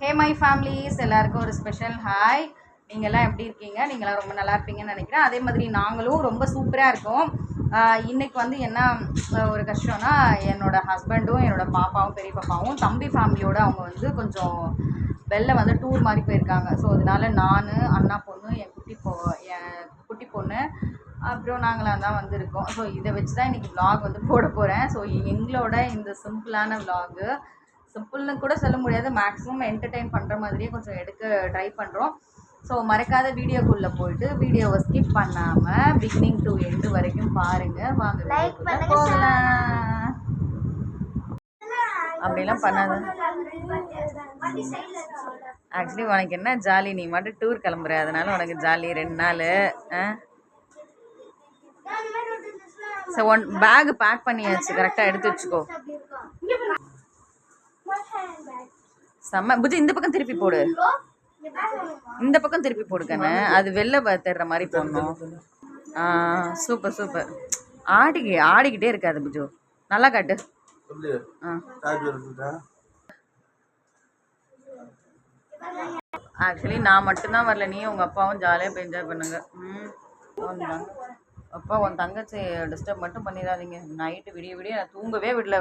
Hey my families எல்லாருக்கும் ஒரு special hi நீங்கள்லாம் எப்படி இருக்கீங்க? நீங்களாம் ரொம்ப நல்லா இருப்பீங்கன்னு நினைக்கிறேன். அதே மாதிரி நாங்களும் ரொம்ப சூப்பராக இருக்கோம். இன்றைக்கி இன்னைக்கு வந்து என்ன ஒரு கஷ்டம்னா என்னோட ஹஸ்பண்டும் என்னோட பாப்பாவும் பெரிய பாப்பாவும் தம்பி ஃபேமிலியோடு அவங்க வந்து கொஞ்சம் வெளில வந்து டூர் மாதிரி போயிருக்காங்க. ஸோ அதனால நான் அண்ணா பொண்ணு என் குட்டி பொ என் குட்டி பொண்ணு அப்புறம் நாங்களாம் தான் வந்திருக்கோம் ஸோ இதை வச்சு தான் இன்றைக்கி விலாக் வந்து போட போகிறேன் ஸோ எங்களோட இந்த சிம்பிளான விலாகு சிம்பிள்னு கூட சொல்ல முடியாது. மேக்ஸிமம் என்டர்டெயின் பண்ணுற மாதிரியே கொஞ்சம் எடுக்க ட்ரை பண்ணுறோம் ஸோ மறக்காத வீடியோக்குள்ளே போயிட்டு வீடியோவை ஸ்கிப் பண்ணாமல் பிகினிங் டு எண்டு வரைக்கும் பாருங்கள் வாங்க போகலாம். அப்படிலாம் பண்ணாத. ஆக்சுவலி உனக்கு என்ன ஜாலி? நீ மட்டும் டூர் கிளம்புற. அதனால உனக்கு ஜாலி. ரெண்டு நாள் ஸோ ஒன் பேக் பேக் பண்ணியாச்சு. கரெக்டாக எடுத்து வச்சுக்கோ. செம்ம. புஜி இந்த பக்கம் திருப்பி போடு. இந்த பக்கம் திருப்பி போடு கண்ணு அது வெளில தெர்ற மாதிரி போடணும். Super super. ஆடி ஆடிக்கிட்டே இருக்காது புஜு. நல்லா காட்டு. ஆக்சுவலி நான் மட்டும்தான் வரல. நீ உங்கள் அப்பாவும் ஜாலியாக போய் என்ஜாய் பண்ணுங்க. ம். அப்பா உன் தங்கச்சி டிஸ்டர்ப் மட்டும் பண்ணிடாதீங்க. நைட்டு விடிய விடிய நான் தூங்கவே விடல.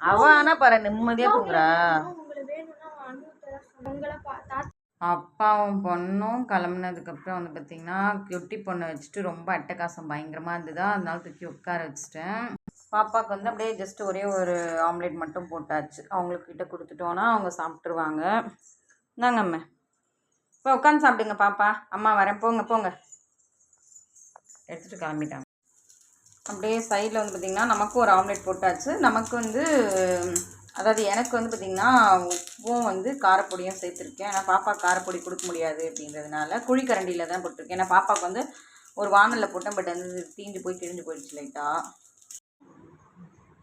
அவ ஆனால் பாரு நிம்மதியாக தூங்குறா. அப்பாவும் பொண்ணும் கிளம்புனதுக்கப்புறம் வந்து பார்த்திங்கன்னா குட்டி பொண்ணை வச்சுட்டு ரொம்ப அட்டகாசம் பயங்கரமாக இருந்ததா அதனால தூக்கி உட்கார வச்சுட்டேன். பாப்பாவுக்கு வந்து அப்படியே ஜஸ்ட் ஒரே ஒரு ஆம்லேட் மட்டும் போட்டாச்சு. அவங்களுக்கு கிட்ட கொடுத்துட்டோன்னா அவங்க சாப்பிட்ருவாங்க இந்தாங்க அம்மா. இப்போ உட்காந்து சாப்பிடுங்க பாப்பா. அம்மா வரேன். போங்க போங்க. எடுத்துகிட்டு கிளம்பிட்டாங்க. அப்படியே சைடில் வந்து பார்த்திங்கன்னா நமக்கும் ஒரு ஆம்லேட் போட்டாச்சு. நமக்கு வந்து அதாவது எனக்கு வந்து பார்த்திங்கன்னா உப்பும் வந்து காரப்பொடியும் சேர்த்துருக்கேன். ஏன்னா பாப்பா காரப்பொடி கொடுக்க முடியாது அப்படின்றதுனால குழிக்கரண்டியில் தான் போட்டிருக்கேன். ஏன்னா பாப்பாவுக்கு வந்து ஒரு வானலில் போட்டேன் பட் வந்து தீஞ்சு போய் கிழிஞ்சு போயிடுச்சு லைட்டா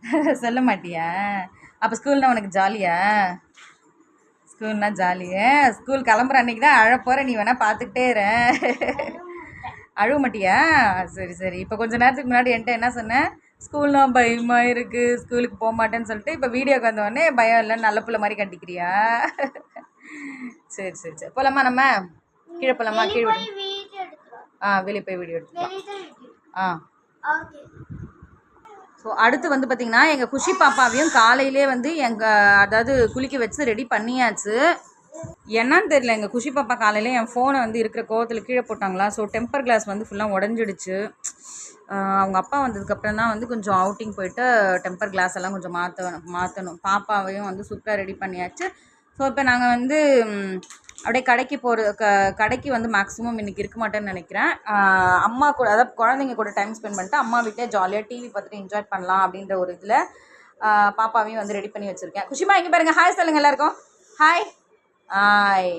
சொல்ல மாட்டியா? அப்போ ஸ்கூல்னால் உனக்கு ஜாலியா ஸ்கூல்னால் ஜாலியே ஸ்கூல் கிளம்புற அன்னைக்கு தான் அழப்போகிற போகிற நீ வேணால் பார்த்துக்கிட்டே இரு. அழுவ மாட்டியா சரி சரி. இப்போ கொஞ்ச நேரத்துக்கு முன்னாடி என்கிட்ட என்ன சொன்னேன் ஸ்கூல்லாம் பயமாக இருக்குது ஸ்கூலுக்கு போக மாட்டேன்னு சொல்லிட்டு இப்போ வீடியோக்கு வந்தோடனே பயம் இல்லை நல்ல பிள்ளை மாதிரி கட்டிக்கிறியா சரி சரி சரி. போலாமா நம்ம? கீழே போலாமா? கீழே. ஆ வெளியே போய் வீடியோ எடுத்துக்கலாம். ஆ. ஸோ அடுத்து வந்து பார்த்திங்கன்னா எங்கள் குஷி பாப்பாவையும் காலையிலே வந்து எங்கள் அதாவது குளிக்க வச்சு ரெடி பண்ணியாச்சு. என்னன்னு தெரியல எங்கள் குஷி பாப்பா காலையில் என் ஃபோனை வந்து இருக்கிற கோவத்தில் கீழே போட்டாங்களா? ஸோ டெம்பர் கிளாஸ் வந்து ஃபுல்லாக உடஞ்சிடுச்சு. அவங்க அப்பா வந்ததுக்கப்புறம் தான் வந்து கொஞ்சம் அவுட்டிங் போயிட்டு டெம்பர் கிளாஸ் எல்லாம் கொஞ்சம் மாற்றணும் மாற்றணும் பாப்பாவையும் வந்து சூப்பராக ரெடி பண்ணியாச்சு. ஸோ இப்போ நாங்கள் வந்து அப்படியே கடைக்கு போகிற க கடைக்கு வந்து மேக்ஸிமம் இன்றைக்கி இருக்க மாட்டேன்னு நினைக்கிறேன். அம்மா கூட அதாவது குழந்தைங்க கூட டைம் ஸ்பெண்ட் பண்ணிட்டு அம்மா வீட்டே ஜாலியாக டிவி பார்த்துட்டு என்ஜாய் பண்ணலாம் அப்படின்ற ஒரு இதில் பாப்பாவையும் வந்து ரெடி பண்ணி வச்சுருக்கேன். குஷிமா இங்கே பாருங்கள் ஹாய் சொல்லுங்கள் எல்லாருக்கும். ஹாய் ஹாய்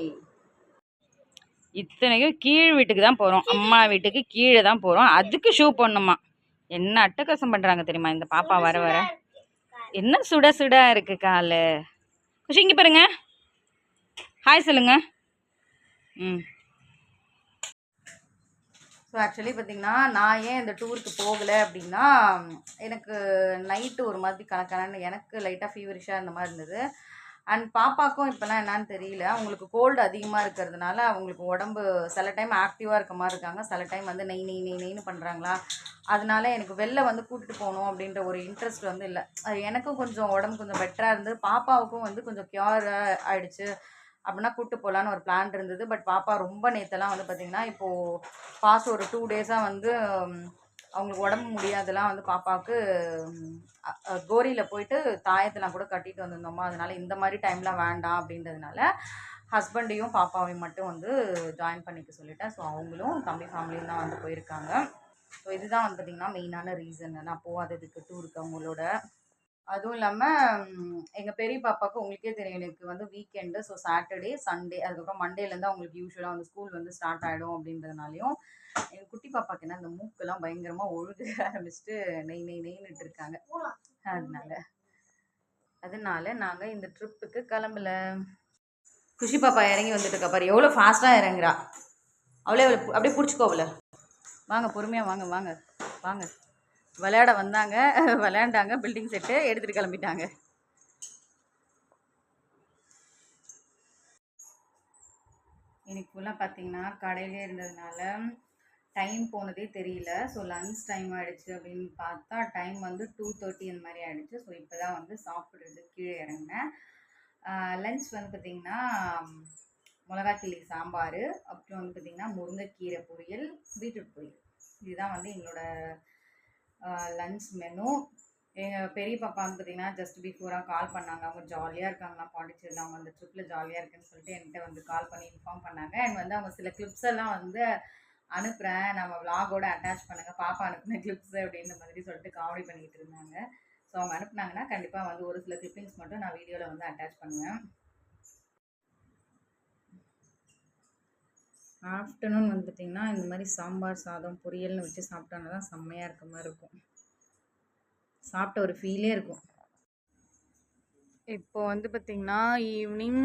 இத்தனைக்கும் கீழ் வீட்டுக்கு தான் போகிறோம் அம்மா வீட்டுக்கு கீழே தான் போகிறோம் அதுக்கு ஷூ போடணுமா? என்ன அட்டகாசம் பண்ணுறாங்க தெரியுமா? இந்த பாப்பா வர வர. என்ன சுட சுட இருக்கு காலு? குஷி இங்கே பாருங்க. ஹாய் சொல்லுங்க. ம். ஸோ ஆக்சுவலி பார்த்தீங்கன்னா நான் ஏன் இந்த டூருக்கு போகலை அப்படின்னா எனக்கு நைட்டு ஒரு மாதிரி கணக்கான எனக்கு லைட்டாக ஃபீவரிஷாக இந்த மாதிரி இருந்தது. அண்ட் பாப்பாக்கும் இப்போலாம் என்னான்னு தெரியல. அவங்களுக்கு கோல்டு அதிகமாக இருக்கிறதுனால அவங்களுக்கு உடம்பு சில டைம் ஆக்டிவாக இருக்க மாதிரி இருக்காங்க. சில டைம் வந்து நெய் நெய் நெய் நெய்னு பண்ணுறாங்களா அதனால எனக்கு வெளில வந்து கூட்டிகிட்டு போகணும் அப்படின்ற ஒரு இன்ட்ரெஸ்ட் வந்து இல்லை. அது எனக்கும் கொஞ்சம் உடம்பு கொஞ்சம் பெட்டராக இருந்து பாப்பாவுக்கும் வந்து கொஞ்சம் க்யூர் ஆகிடுச்சு அப்படின்னா கூப்பிட்டு போகலான்னு ஒரு பிளான் இருந்தது. பட் பாப்பா ரொம்ப நேத்தெல்லாம் வந்து பார்த்திங்கன்னா இப்போது பாஸ் ஒரு டூ டேஸாக வந்து அவங்களுக்கு உடம்பு முடியாதெல்லாம் வந்து பாப்பாவுக்கு கோரியில் போயிட்டு தாயத்தெல்லாம் கூட கட்டிட்டு வந்திருந்தோமா. அதனால இந்த மாதிரி டைம்லாம் வேண்டாம் அப்படின்றதுனால ஹஸ்பண்டையும் பாப்பாவையும் மட்டும் வந்து ஜாயின் பண்ணிக்க சொல்லிட்டேன். ஸோ அவங்களும் தம்பி ஃபேமிலியும் தான் வந்து போயிருக்காங்க. ஸோ இதுதான் வந்து பார்த்திங்கன்னா மெயினான ரீசன் நான் போகாததுக்கு டூருக்கு அவங்களோட அதுவும் இல்லாமல் எங்கள் பெரிய பாப்பாவுக்கு உங்களுக்கே தெரியும். எனக்கு வந்து வீக்கெண்டு ஸோ சாட்டர்டே சண்டே அதுக்கப்புறம் மண்டேலேருந்து அவங்களுக்கு யூஸ்வலாக வந்து ஸ்கூல் வந்து ஸ்டார்ட் ஆகிடும் அப்படின்றதுனாலையும் எங்கள் குட்டி பாப்பாக்கு என்ன அந்த மூக்கெல்லாம் பயங்கரமாக ஒழுக ஆரம்பிச்சுட்டு நெய் நெய் நெய்னுட்டு இருக்காங்க. அதனால அதனால நாங்கள் இந்த ட்ரிப்புக்கு கிளம்பல. குஷி பாப்பா இறங்கி வந்துட்டு பாரு. எவ்வளோ ஃபாஸ்ட்டாக இறங்குறா. அவளே அப்படியே பிடிச்சிக்கோவில் வாங்க பொறுமையாக வாங்க வாங்க வாங்க. விளையாட வந்தாங்க விளையாண்டாங்க பில்டிங் செட்டு எடுத்துகிட்டு கிளம்பிட்டாங்க. இன்னைக்கு ஃபுல்லாக பார்த்தீங்கன்னா கடையிலே இருந்ததுனால டைம் போனதே தெரியல. ஸோ லன்ச் டைம் ஆகிடுச்சு அப்படின்னு பார்த்தா டைம் வந்து டூ தேர்ட்டி அந்த மாதிரி ஆகிடுச்சு ஸோ இப்போ தான் வந்து சாப்பிட்றது கீழே இறங்கினேன். லன்ச் வந்து பார்த்திங்கன்னா மிளகா சாம்பார் அப்புறம் வந்து பார்த்திங்கன்னா முருங்கைக்கீரை பொரியல் பீட்ரூட் பொரியல். இதுதான் வந்து எங்களோட லன்ச் மெனு எங்கள் பெரிய பாப்பா வந்து பார்த்திங்கன்னா ஜஸ்ட் பிஃபோராக கால் பண்ணாங்க. அவங்க ஜாலியாக இருக்காங்களா பாண்டிச்சேரியில். அவங்க அந்த ட்ரிப்பில் ஜாலியாக இருக்குன்னு சொல்லிட்டு என்கிட்ட வந்து கால் பண்ணி இன்ஃபார்ம் பண்ணாங்க. அண்ட் வந்து அவங்க சில கிளிப்ஸ் எல்லாம் வந்து அனுப்புகிறேன் நம்ம vlog-ஓட அட்டாச் பண்ணுங்கள் பாப்பா அனுப்புன கிளிப்ஸ் அப்படின்ற மாதிரி சொல்லிட்டு காமெடி பண்ணிகிட்டு இருந்தாங்க. ஸோ அவங்க அனுப்புனாங்கன்னா கண்டிப்பாக வந்து ஒரு சில கிளிப்பிங்ஸ் மட்டும் நான் வீடியோவில் வந்து அட்டாச் பண்ணுவேன். ஆஃப்டர்நூன் வந்து பார்த்திங்கன்னா இந்த மாதிரி சாம்பார் சாதம் பொரியல்னு வச்சு சாப்பிட்டோன்னா தான் செம்மையாக இருக்க மாதிரி இருக்கும். சாப்பிட்ட ஒரு ஃபீலே இருக்கும். இப்போ வந்து பார்த்திங்கன்னா ஈவினிங்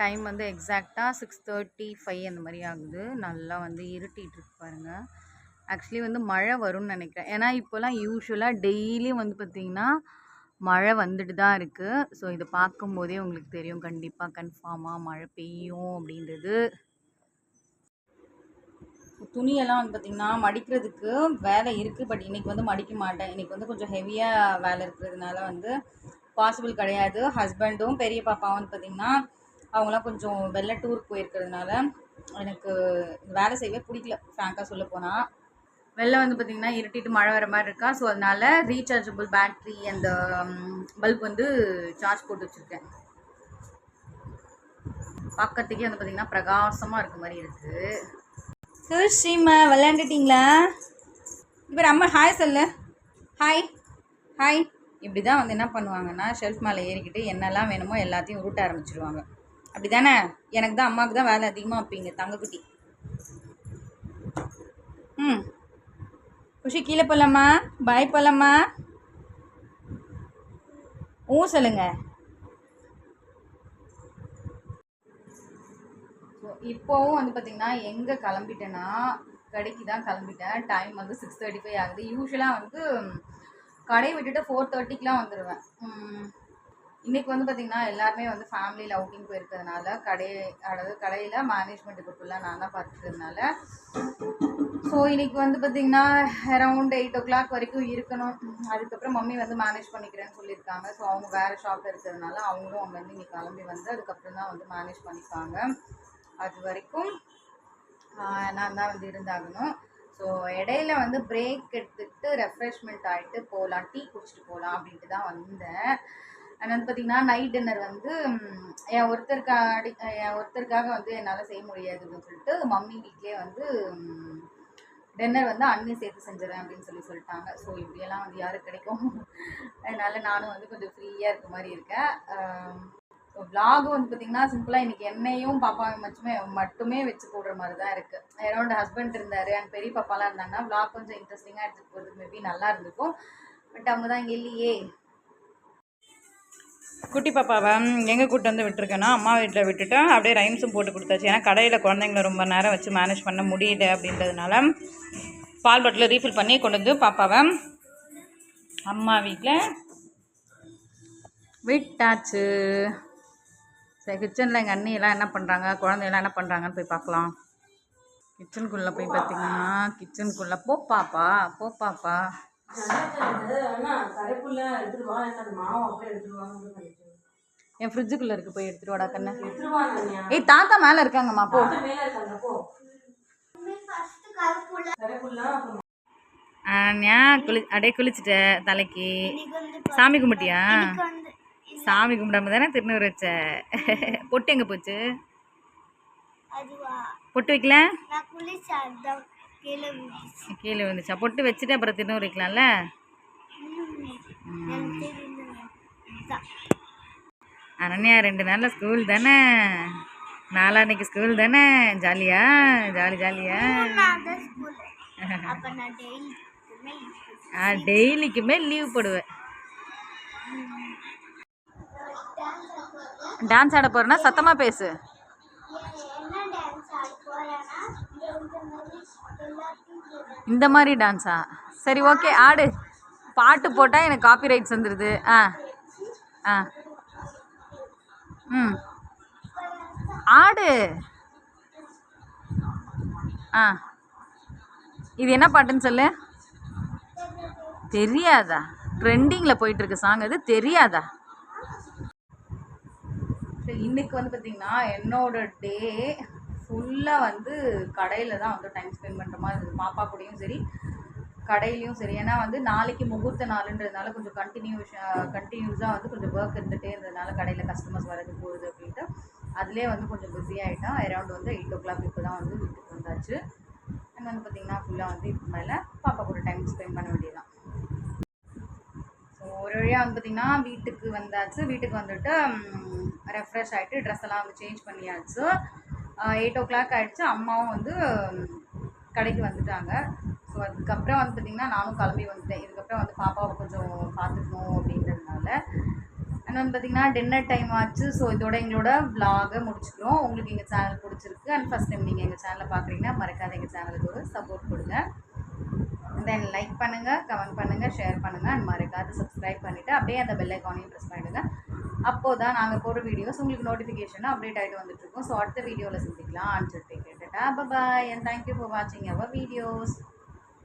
டைம் வந்து எக்ஸாக்டாக சிக்ஸ் தேர்ட்டி ஃபைவ் அந்த மாதிரி ஆகுது. நல்லா வந்து இருட்டிகிட்டு இருக்கு ஆக்சுவலி வந்து மழை வரும்னு நினைக்கிறேன். ஏன்னா இப்போலாம் யூஸ்வலாக டெய்லியும் வந்து பார்த்திங்கன்னா மழை வந்துட்டு தான் இருக்குது ஸோ இதை பார்க்கும்போதே உங்களுக்கு தெரியும். கண்டிப்பாக கன்ஃபார்மாக மழை பெய்யும் அப்படின்றது. துணியெல்லாம் வந்து பார்த்திங்கன்னா மடிக்கிறதுக்கு வேலை இருக்குது பட் இன்றைக்கி வந்து மடிக்க மாட்டேன். இன்றைக்கி வந்து கொஞ்சம் ஹெவியாக வேலை இருக்கிறதுனால வந்து பாசிபிள் கிடையாது. ஹஸ்பண்டும் பெரிய பாப்பாவும் வந்து பார்த்திங்கன்னா அவங்களாம் கொஞ்சம் வெளில டூருக்கு போயிருக்கிறதுனால எனக்கு வேலை செய்யவே பிடிக்கல ஃப்ராங்காக சொல்ல போனால் வெளில வந்து பார்த்திங்கன்னா இருட்டிட்டு மழை வர மாதிரி இருக்கா ஸோ அதனால ரீசார்ஜபிள் பேட்ரி அந்த பல்ப் வந்து சார்ஜ் போட்டு வச்சுருக்கேன். பார்க்கறதுக்கே வந்து பார்த்திங்கன்னா பிரகாசமாக இருக்க மாதிரி இருக்குது சுஷிமா விளையாண்டுட்டிங்களா? இப்போ அம்மா ஹாய் சொல்லு. ஹாய் ஹாய் இப்படி தான் வந்து என்ன பண்ணுவாங்கன்னா ஷெல்ஃப் மேலே ஏறிக்கிட்டு என்னெல்லாம் வேணுமோ எல்லாத்தையும் உருட்ட ஆரம்பிச்சிருவாங்க. அப்படி தானே எனக்கு தான் அம்மாவுக்கு தான் வேலை அதிகமாக வைப்பீங்க தங்கக்குட்டி. ம். குஷி கீழே போகலாமா பாய் போகலாமா ஊ சொல்லுங்க. இப்போவும் வந்து பார்த்திங்கன்னா எங்கே கிளம்பிட்டேன்னா கடைக்கு தான் கிளம்பிட்டேன். டைம் வந்து சிக்ஸ் தேர்ட்டி ஃபைவ் ஆகுது யூஸ்வலாக வந்து கடையை விட்டுட்டு ஃபோர் தேர்ட்டிக்கெலாம் வந்துடுவேன் இன்றைக்கி வந்து பார்த்திங்கன்னா எல்லாருமே வந்து ஃபேமிலியில் அவுட்டிங் போயிருக்கிறதுனால கடை அதாவது கடையில் மேனேஜ்மெண்ட்டுக்கு ஃபுல்லாக நான் தான் பார்த்துக்கிறதுனால. ஸோ இன்றைக்கி வந்து பார்த்திங்கன்னா அரவுண்ட் எயிட் ஓ கிளாக் வரைக்கும் இருக்கணும். அதுக்கப்புறம் மம்மி வந்து மேனேஜ் பண்ணிக்கிறேன்னு சொல்லியிருக்காங்க. ஸோ அவங்க வேறு ஷாப் இருக்கிறதுனால அவங்களும் அவங்க வந்து இன்னைக்கு கிளம்பி வந்து அதுக்கப்புறம் தான் வந்து மேனேஜ் பண்ணிப்பாங்க. அது வரைக்கும் நான் தான் வந்து இருந்தாகணும். ஸோ இடையில வந்து பிரேக் எடுத்துக்கிட்டு ரெஃப்ரெஷ்மெண்ட் ஆகிட்டு போகலாம் டீ குடிச்சிட்டு போகலாம் அப்படின்ட்டு தான் வந்தேன். அண்ட் வந்து பார்த்திங்கன்னா நைட் டின்னர் வந்து என் ஒருத்தருக்காடி என் ஒருத்தருக்காக வந்து என்னால் செய்ய முடியாது அப்படின்னு சொல்லிட்டு மம்மி வீட்லேயே வந்து டின்னர் வந்து அண்ணி சேர்த்து செஞ்சிடறேன் அப்படின்னு சொல்லி சொல்லிட்டாங்க. ஸோ இப்படியெல்லாம் வந்து யாருக்கு கிடைக்கும்? அதனால நானும் வந்து கொஞ்சம் ஃப்ரீயாக இருக்க மாதிரி இருக்கேன். இப்போ vlog வந்து பார்த்திங்கன்னா சிம்பிளாக இன்றைக்கி என்னையும் பாப்பாவை மட்டுமே மட்டுமே வச்சு போடுற மாதிரி தான் இருக்குது என்னோட ஹஸ்பண்ட் இருந்தார் அண்ட் பெரிய பாப்பாலாம் இருந்தாங்கன்னா vlog கொஞ்சம் இன்ட்ரெஸ்டிங்காக எடுத்துகிட்டு போகிறது மேபி நல்லா இருந்திருக்கும். பட் அவங்க தான் இங்கே இல்லையே. குட்டி பாப்பாவை எங்கே கூட்டு வந்து விட்டுருக்கேன்னா அம்மா வீட்டில் விட்டுட்டு அப்படியே ரைம்ஸும் போட்டு கொடுத்தாச்சு. ஏன்னா கடையில் குழந்தைங்கள ரொம்ப நேரம் வச்சு மேனேஜ் பண்ண முடியல அப்படின்றதுனால பால் பாட்டில் ரீஃபில் பண்ணி கொண்டு வந்து பாப்பாவை அம்மா வீட்டில் விட்டாச்சு. சரி கிச்சனில் எங்கள் அண்ணியெல்லாம் என்ன பண்ணுறாங்க குழந்தையெல்லாம் என்ன பண்ணுறாங்கன்னு போய் பார்க்கலாம். கிச்சனுக்குள்ளே போய் பார்த்தீங்கன்னா கிச்சனுக்குள்ளே போ பாப்பா போ பாப்பா என் ஃப்ரிட்ஜுக்குள்ளே இருக்கு போய் எடுத்துட்டு வாடா கண்ணு. ஏய் தாத்தா மேலே இருக்காங்கம்மா போ. ஏன் குளி அப்படியே குளிச்சுட்ட தலைக்கு. சாமி கும்பிட்டியா? சாமி கும்பிடாம தானே திருநூறு வச்ச? பொட்டு எங்கே போச்சு? பொட்டு வைக்கல? கீழே விழுந்துச்சு. பொட்டு வச்சுட்டு அப்புறம் திருநூறு வைக்கலாம்ல? அனன்யா ரெண்டு நாளில் ஸ்கூல் தானே? நாளான்னைக்கு ஸ்கூல் தானே? ஜாலியா? ஜாலி ஜாலியா? டெய்லிக்குமே லீவ் போடுவேன். டான்ஸ் ஆட போறேன்னா சத்தமாக பேசு. இந்த மாதிரி இந்த மாதிரி டான்ஸா சரி ஓகே ஆடு. பாட்டு போட்டால் எனக்கு காப்பி ரைட்ஸ் வந்துடுது ஆ ஆ. ம். ஆடு. ஆ. இது என்ன பாட்டுன்னு சொல்லு? தெரியாதா? ட்ரெண்டிங்கில் போயிட்டுருக்கு சாங் அது தெரியாதா? இன்னைக்கு வந்து பார்த்தீங்கன்னா என்னோட டே ஃபுல்லாக வந்து கடையில் தான் வந்து டைம் ஸ்பெண்ட் பண்ணுற மாதிரி இருந்தது. பாப்பா கூடயும் சரி கடையிலையும் சரி. ஏன்னா வந்து நாளைக்கு முகூர்த்த நாளுன்றதுனால கொஞ்சம் கண்டினியூஷ கண்டினியூஸாக வந்து கொஞ்சம் ஒர்க் இருந்துகிட்டே இருந்ததுனால கடையில் கஸ்டமர்ஸ் வரது போகுது அப்படின்ட்டு அதுலேயே வந்து கொஞ்சம் பிஸி ஆகிட்டேன் அரௌண்ட் வந்து எயிட் ஓ கிளாக் இப்போ தான் வந்து வீட்டுக்கு வந்தாச்சு. அண்ட் வந்து பார்த்திங்கன்னா ஃபுல்லாக வந்து இதுக்கு மேலே பாப்பா கூட டைம் ஸ்பெண்ட் பண்ண வேண்டியதுதான். ஸோ ஒரு வழியாக வந்து பார்த்திங்கன்னா வீட்டுக்கு வந்தாச்சு. வீட்டுக்கு வந்துட்டு ரெஃப்ரெஷ் ஆகிட்டு ட்ரெஸ் எல்லாம் வந்து சேஞ்ச் பண்ணியாச்சு. எயிட் ஓ கிளாக் ஆகிடுச்சு அம்மாவும் வந்து கடைக்கு வந்துட்டாங்க. ஸோ அதுக்கப்புறம் வந்து பார்த்திங்கன்னா நானும் கிளம்பி வந்துட்டேன். இதுக்கப்புறம் வந்து பாப்பாவை கொஞ்சம் பார்த்துக்கணும் அப்படின்றதுனால. அண்ட் வந்து பார்த்திங்கன்னா டின்னர் டைம் ஆச்சு. ஸோ இதோட எங்களோட vlog-அ முடிச்சுக்கிறோம். உங்களுக்கு எங்கள் சேனல் பிடிச்சிருக்கு. அண்ட் ஃபஸ்ட் டைம் நீங்கள் எங்கள் சேனலை பார்க்குறீங்கன்னா மறக்காத எங்கள் சேனலுக்கு ஒரு சப்போர்ட் கொடுங்க. தென் லைக் பண்ணுங்கள் கமெண்ட் பண்ணுங்கள் ஷேர் பண்ணுங்கள் அண்ட் மறக்காத சப்ஸ்கிரைப் பண்ணிவிட்டு அப்படியே அந்த பெல் ஐக்கானையும் ப்ரெஸ் பண்ணிவிடுங்க அப்போ தான் நாங்கள் போடுற வீடியோஸ் உங்களுக்கு நோட்டிஃபிகேஷன் அப்டேட் ஆகிட்டு வந்துட்டுருக்கோம். ஸோ அடுத்த வீடியோவில் சந்திக்கலாம். ஆன்சர் டேக் கேட்டுட்டா பாய் அண்ட் தேங்க்யூ ஃபார் வாட்சிங் அவர் வீடியோஸ்